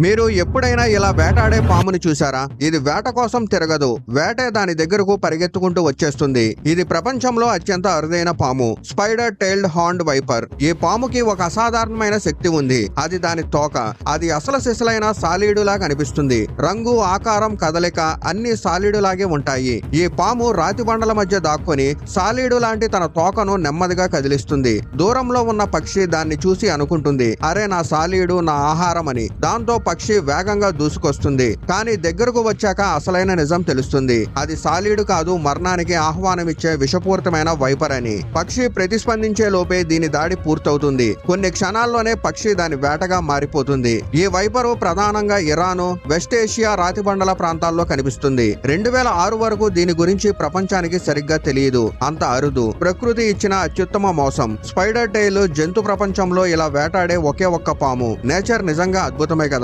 మీరు ఎప్పుడైనా ఇలా వేటాడే పాముని చూసారా ఇది వేట కోసం తిరగదు. వేటే దాని దగ్గరకు పరిగెత్తుకుంటూ వచ్చేస్తుంది. ఇది ప్రపంచంలో అత్యంత అరుదైన పాము. Spider tailed hand viper. ఈ పాముకి ఒక అసాధారణమైన శక్తి ఉంది. అది దాని తోక. అది అసలు సిసలైన సాలీడులా కనిపిస్తుంది. రంగు ఆకారం కదలిక అన్ని సాలీడులాగే ఉంటాయి. ఈ పాము రాతి బండల మధ్య దాక్కుని సాలీడు లాంటి తన తోకను నెమ్మదిగా కదిలిస్తుంది. దూరంలో ఉన్న పక్షి దాన్ని చూసి అనుకుంటుంది. అరే నా సాలీడు నా ఆహారం అని దాంతో పక్షి వేగంగా దూసుకొస్తుంది. కానీ దగ్గరకు వచ్చాక అసలైన నిజం తెలుస్తుంది. అది సాలీడు కాదు మరణానికి ఆహ్వానమిచ్చే విషపూరితమైన వైపర్ అని. పక్షి ప్రతిస్పందించే లోపే దీని దాడి పూర్తవుతుంది. కొన్ని క్షణాల్లోనే పక్షి దాని వేటగా మారిపోతుంది. ఈ వైపరు ప్రధానంగా ఇరాను వెస్ట్ ఏషియా రాతిబండల ప్రాంతాల్లో కనిపిస్తుంది. రెండు వేల ఆరు వరకు దీని గురించి ప్రపంచానికి సరిగ్గా తెలియదు. అంత అరుదు. ప్రకృతి ఇచ్చిన అత్యుత్తమ మోసం. స్పైడర్ టైల్ జంతు ప్రపంచంలో ఇలా వేటాడే ఒకే ఒక్క పాము. నేచర్ నిజంగా అద్భుతమే కదా?